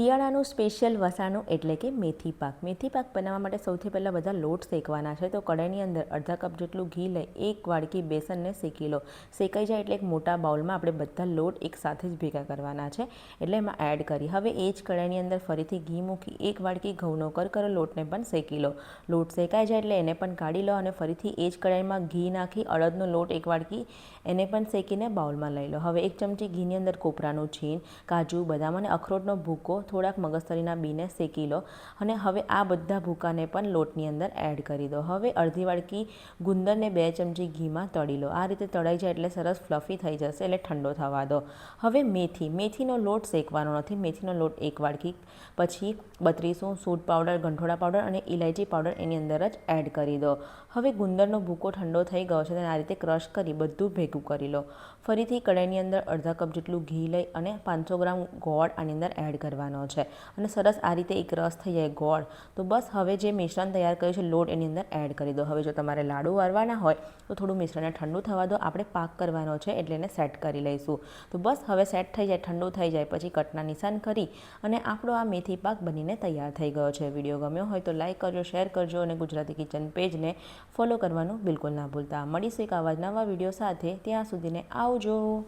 શિયાળાનું special વસાણું એટલે કે મેથી પાક. મેથી પાક બનાવવા માટે સૌથી પહેલાં બધા લોટ શેકવાના છે. તો કઢાઈની અંદર અડધા કપ જેટલું ઘી લઈ, એક વાડકી બેસનને શેકી લો. શેકાઈ જાય એટલે એક મોટા બાઉલમાં આપણે બધા લોટ એક સાથે જ ભેગા કરવાના છે. એટલે એમાં એડ કરી. હવે એ જ કઢાઈની અંદર ફરીથી ઘી મૂકી, એક વાડકી ઘઉંનો કરકરો લોટને પણ શેકી લો. લોટ શેકાઈ જાય એટલે એને પણ કાઢી લો અને ફરીથી એ જ કઢાઈમાં ઘી નાખી, અડદનો લોટ એક વાડકી એને પણ શેકીને બાઉલમાં લઈ લો. હવે એક ચમચી ઘીની અંદર કોપરાનું છીણ, કાજુ, બદામ અને અખરોટનો ભૂકો થોડાક મગજતરીના બીને શેકી લો અને હવે આ બધા ભૂકાને પણ લોટની અંદર એડ કરી દો. હવે અડધી વાડકી ગુંદરને બે ચમચી ઘીમાં તળી લો. આ રીતે તળાઈ જાય એટલે સરસ ફ્લફી થઈ જશે એટલે ઠંડો થવા દો. હવે મેથી. મેથીનો લોટ શેકવાનો નથી. મેથીનો લોટ એક વાડકી પછી બત્રીસું સૂટ પાવડર, ગંઠોડા પાવડર અને ઇલાયચી પાવડર એની અંદર જ એડ કરી દો. હવે ગુંદરનો ભૂકો ઠંડો થઈ ગયો છે તેને આ રીતે ક્રશ કરી બધું ભેગું કરી લો. ફરીથી કડાઈની અંદર અડધા કપ જેટલું ઘી લઈ અને પાંચસો ગ્રામ ગોળ આની અંદર એડ કરવાનો છે. અને સરસ આ રીતે એક રસ થઈ જાય ગોળ. તો બસ હવે જે મિશ્રણ તૈયાર કર્યું છે, લોટ એની અંદર એડ કરી દો. હવે જો તમારે લાડુ વારવાના હોય, તો થોડું મિશ્રણને ઠંડુ થવા દો. આપણે પાક કરવાનો છે એટલે એને સેટ કરી લઈશું. તો બસ હવે સેટ થઈ જાય, ઠંડુ થઈ જાય, પછી કટના નિશાન કરી અને આપણો આ મેથી પાક બનીને તૈયાર થઈ ગયો છે. વીડિયો ગમ્યો હોય તો લાઇક કરજો શેર કરજો અને ગુજરાતી કિચન પેજને ફોલો કરવાનું બિલકુલ ના ભૂલતા. મળીશું એક આવા નવા વીડિયો સાથે. ત્યાં સુધીને આવજો.